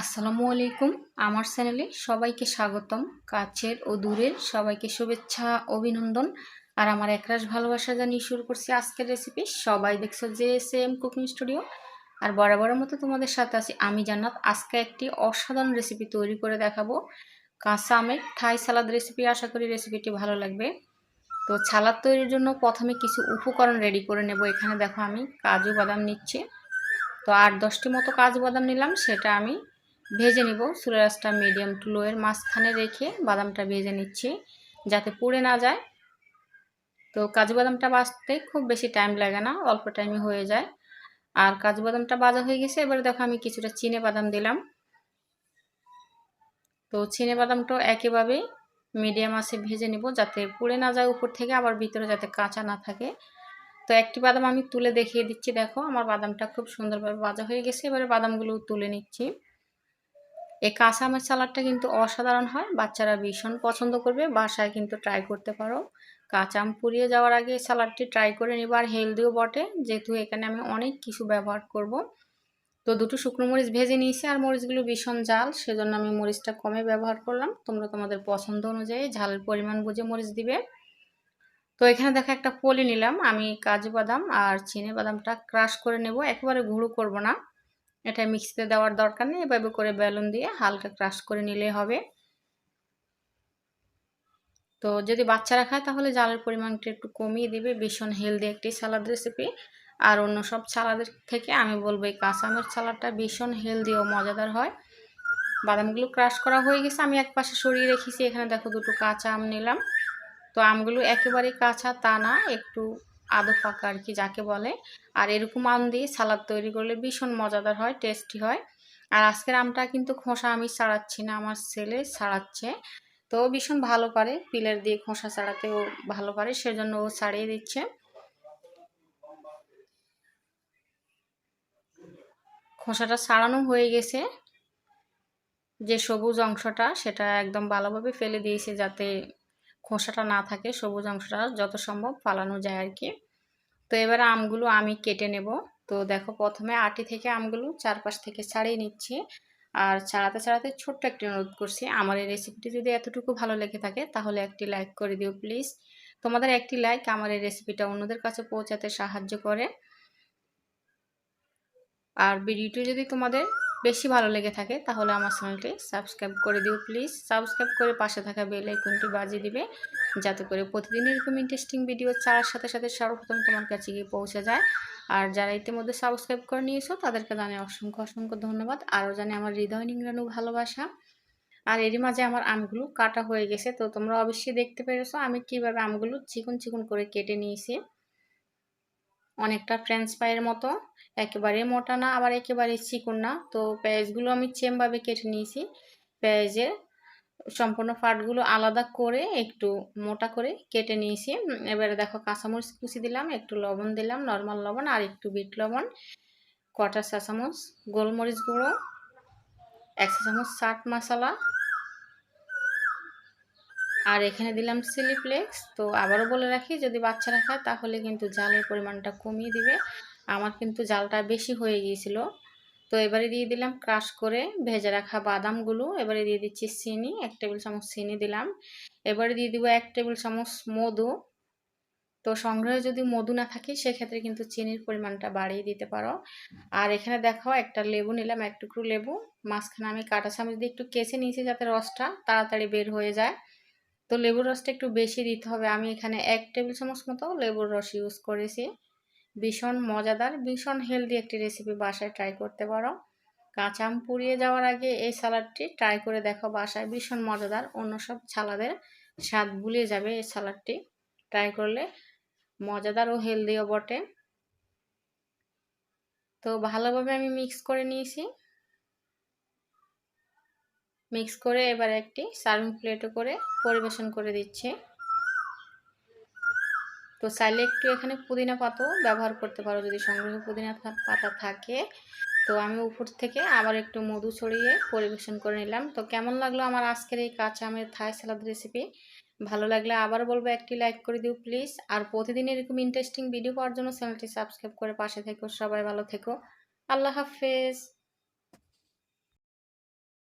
আসসালামু আলাইকুম। আমার চ্যানেলে সবাইকে স্বাগতম। কাছের ও দূরের সবাইকে শুভেচ্ছা, অভিনন্দন। আর আমার একরাশ ভালোবাসা জানিয়ে শুরু করছি আজকের রেসিপি সবাই দেখছ যে সেম কুকিং স্টুডিও আর বরাবরের মতো তোমাদের সাথে আছি আমি জান্নাত। আজকে একটি অসাধারণ রেসিপি তৈরি করে দেখাবো। কাঁচা আমের থাই সালাদ রেসিপি আশা করি রেসিপিটি ভালো লাগবে। তো সালাদ তৈরির জন্য প্রথমে কিছু উপকরণ রেডি করে নেব। এখানে দেখো আমি কাজু বাদাম নিচ্ছি। তো আট দশটি মতো কাজু বাদাম নিলাম। সেটা আমি ভেজে নিব। সুরাজটা মিডিয়াম টু লোয়ের মাঝখানে রেখে বাদামটা ভেজে নিচ্ছি, যাতে পুড়ে না যায়। তো কাজু বাদামটা বাজতে খুব বেশি টাইম লাগে না, অল্প টাইমে হয়ে যায়। আর কাজু বাদামটা বাজা হয়ে গেছে, এবারে দেখো আমি কিছুটা চিনে বাদাম দিলাম। তো চিনে বাদামটাও একেভাবে মিডিয়াম আছে ভেজে নিব, যাতে পুড়ে না যায় উপর থেকে, আবার ভিতরে যাতে কাঁচা না থাকে। তো একটি বাদাম আমি তুলে দেখিয়ে দিচ্ছি, দেখো আমার বাদামটা খুব সুন্দরভাবে বাজা হয়ে গেছে, এবারে বাদামগুলো তুলে নিচ্ছি। এই কাঁচা আমের সালাডটা কিন্তু অসাধারণ হয়, বাচ্চারা ভীষণ পছন্দ করবে, বাসায় কিন্তু ট্রাই করতে পারো। কাঁচা আম পুড়িয়ে যাওয়ার আগে সালাডটি ট্রাই করে নিব আর হেলদিও বটে, যেহেতু এখানে আমি অনেক কিছু ব্যবহার করব। তো দুটো শুকনো মরিচ ভেজে নিয়েছি আর মরিচগুলো ভীষণ জাল সেজন্য আমি মরিচটা কমে ব্যবহার করলাম। তোমরা তোমাদের পছন্দ অনুযায়ী ঝালের পরিমাণ বুঝে মরিচ দিবে। তো এখানে দেখো একটা পলি নিলাম, আমি কাজু বাদাম আর চিনে বাদামটা ক্রাশ করে নেব, একেবারে গুঁড়ো করব না। এটা মিক্সিতে দেওয়ার দরকার নেই, এভাবে করে বেলুন দিয়ে হালকা ক্রাশ করে নিলে হবে। তো যদি বাচ্চারা খায় তাহলে জালের পরিমাণটা একটু কমিয়ে দিবে, ভীষণ হেলদি একটি সালাদ রেসিপি আর অন্য সব সালাদের থেকে আমি বলব এই কাঁচামের সালাদটা ভীষণ হেলদি ও মজাদার হয়। বাদামগুলো ক্রাশ করা হয়ে গেছে, আমি এক পাশে সরিয়ে রেখেছি, এখানে দেখো দুটো কাঁচা আম নিলাম। তো আমগুলো একেবারেই কাঁচা, তা না, একটু আদো ফাঁকা আর কি যাকে বলে। আর এরকম আম দিয়ে সালাদ তৈরি করলে ভীষণ মজাদার হয় টেস্টি হয়। আর আজকের আমটা কিন্তু খোসা আমি ছাড়াচ্ছি না, আমার ছেলে ছাড়াচ্ছে। তো ভীষণ ভালো পারে, পিলের দিয়ে খোসা ছাড়াতে ও ভালো পারে, সেজন্য ও ছাড়িয়ে দিচ্ছে। খোসাটা ছাড়ানো হয়ে গেছে। যে সবুজ অংশটা, সেটা একদম ভালোভাবে ফেলে দিয়েছে যাতে খোসাটা না থাকে, সবুজ অংশটা যত সম্ভব ফালানো যায় আর কি। তো এবার আমগুলো আমি কেটে নেব। তো দেখো প্রথমে আটি থেকে আমগুলো চারপাশ থেকে ছাড়িয়ে নিচ্ছি। আর ছাড়াতে ছাড়াতে ছোট্ট একটি অনুরোধ করছি, আমার এই রেসিপিটি যদি এতটুকু ভালো লেগে থাকে তাহলে একটি লাইক করে দিও প্লিজ তোমাদের একটি লাইক আমার এই রেসিপিটা অন্যদের কাছে পৌঁছাতে সাহায্য করে। আর ভিডিওটি যদি তোমাদের বেশি ভালো লেগে থাকে, তাহলে আমার চ্যানেলটি সাবস্ক্রাইব করে দিও প্লিজ। সাবস্ক্রাইব করে পাশে থাকা বেল আইকনটি বাজিয়ে দিবে, যাতে করে প্রতিদিন এরকম ইন্টারেস্টিং ভিডিও চারার সাথে সাথে সর্বপ্রথম তোমার কাছে গিয়ে পৌঁছে যায়। আর যারা ইতিমধ্যে সাবস্ক্রাইব করে নিয়েছো, তাদেরকে জানাই অসংখ্য অসংখ্য ধন্যবাদ। আরও জানে আমার হৃদয় নিংড়ানো ভালোবাসা। আর এরই মাঝে আমার আমগুলো কাটা হয়ে গেছে, তো তোমরা অবশ্যই দেখতে পেরেছ আমি কীভাবে আমগুলো চিকন চিকন করে কেটে নিয়েছি। অনেকটা ফ্রেঞ্চ ফ্রাইয়ের মতো। একেবারে মোটা না, আবার একেবারে চিকন না। তো পেঁয়াজগুলো আমি চেমভাবে কেটে নিয়েছি। পেঁয়াজের সম্পূর্ণ ফাটগুলো আলাদা করে একটু মোটা করে কেটে নিয়েছি। এবারে দেখো কাঁচামরিচ কুচি দিলাম, একটু লবণ দিলাম নর্মাল লবণ আর একটু বিট লবণ। কটা চা চামচ গোলমরিচ গুঁড়ো, এক চা চামচ চাট মশলা আর এখানে দিলাম চিলি ফ্লেক্স তো আবারও বলে রাখি, যদি বাচ্চারা খায় তাহলে কিন্তু জালের পরিমাণটা কমিয়ে দিবে। আমার কিন্তু জালটা বেশি হয়ে গিয়েছিল। তো এবারে দিয়ে দিলাম ক্রাশ করে ভেজে রাখা বাদামগুলো, এবারে দিয়ে দিচ্ছি চিনি, এক টেবিল চামচ চিনি দিলাম। এবারে দিয়ে দিব এক টেবিল চামচ মধু। তো সংগ্রহে যদি মধু না থাকে, সেক্ষেত্রে কিন্তু চিনির পরিমাণটা বাড়িয়ে দিতে পারো। আর এখানে দেখো একটা লেবু নিলাম, এক টুকরো লেবু। মাঝখানে আমি কাটা চামচ দিয়ে একটু কেচে নিয়েছি যাতে রসটা তাড়াতাড়ি বের হয়ে যায়। তো লেবুর রসটা একটু বেশি দিতে হবে। আমি এখানে এক টেবিল চামচ মতো লেবুর রস ইউজ করেছি। ভীষণ মজাদার, ভীষণ হেলদি একটি রেসিপি বাসায় ট্রাই করতে পারো। কাঁচা আম পুড়িয়ে যাওয়ার আগে এই সালাডটি ট্রাই করে দেখো বাসায়। ভীষণ মজাদার, অন্য সব সালাদের স্বাদ ভুলিয়ে যাবে এই সালাডটি। ট্রাই করলে মজাদার ও হেলদিও বটে। তো ভালোভাবে আমি মিক্স করে নিয়েছি। মিক্স করে এবার একটি সার্ভিং প্লেটে করে পরিবেশন করে দিচ্ছি। তো চাইলে একটু এখানে পুদিনা পাতাও ব্যবহার করতে পারো যদি সংগ্রহ পুদিনা পাতা থাকে। তো আমি উপর থেকে আবার একটু মধু ছড়িয়ে পরিবেশন করে নিলাম। তো কেমন লাগল আমার আজকের এই কাঁচা আমের থাই সালাদ রেসিপি ভালো লাগলে আবার বলব একটি লাইক করে দিও প্লিজ আর প্রতিদিন এরকম ইন্টারেস্টিং ভিডিও পাওয়ার জন্য চ্যানেলটি সাবস্ক্রাইব করে পাশে থেকো। সবাই ভালো থেকো। আল্লাহ হাফেজ।